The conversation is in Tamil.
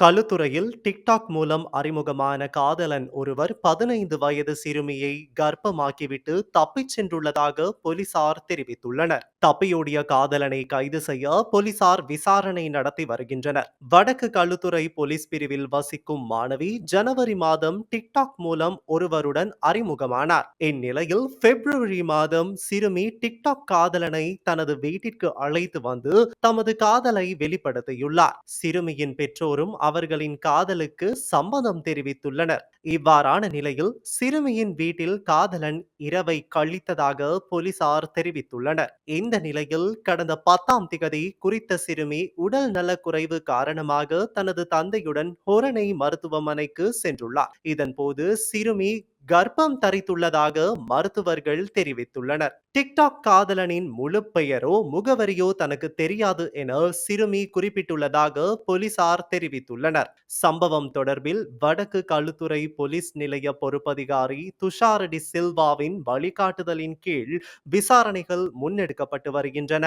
களுத்துறையில் டிக்டாக் மூலம் அறிமுகமான காதலன் ஒருவர் பதினைந்து வயது சிறுமியை கர்ப்பமாக்கிவிட்டு தப்பிச் சென்றுள்ளதாக போலீசார் தெரிவித்துள்ளனர். தப்பியோடிய காதலனை கைது செய்ய போலீசார் விசாரணை நடத்தி வருகின்றனர். வடக்கு களுத்துறை போலீஸ் பிரிவில் வசிக்கும் மாணவி ஜனவரி மாதம் டிக்டாக் மூலம் ஒருவருடன் அறிமுகமானார். இந்நிலையில் பிப்ரவரி மாதம் சிறுமி டிக்டாக் காதலனை தனது வீட்டிற்கு அழைத்து வந்து தமது காதலை வெளிப்படுத்தியுள்ளார். சிறுமியின் பெற்றோரும் அவர்களின் காதலுக்கு சம்மதம் தெரிவித்துள்ளனர். இவ்வாறான நிலையில் சிறுமியின் வீட்டில் காதலன் இரவை கழித்ததாக போலீசார் தெரிவித்துள்ளனர். இந்த நிலையில் கடந்த பத்தாம் திகதி குறித்த சிறுமி உடல் நலக்குறைவு காரணமாக தனது தந்தையுடன் ஹொரணை மருத்துவமனைக்கு சென்றுள்ளார். இதன்போது சிறுமி கர்ப்பம் தரித்துள்ளதாக மருத்துவர்கள் தெரிவித்துள்ளனர். டிக்டாக் காதலனின் முழு பெயரோ முகவரியோ தனக்கு தெரியாது என சிறுமி குறிப்பிட்டுள்ளதாக போலீசார் தெரிவித்துள்ளனர். சம்பவம் தொடர்பில் வடக்கு களுத்துறை போலீஸ் நிலைய பொறுப்பதிகாரி துஷாரடி சில்வாவின் வழிகாட்டுதலின் கீழ் விசாரணைகள் முன்னெடுக்கப்பட்டு வருகின்றன.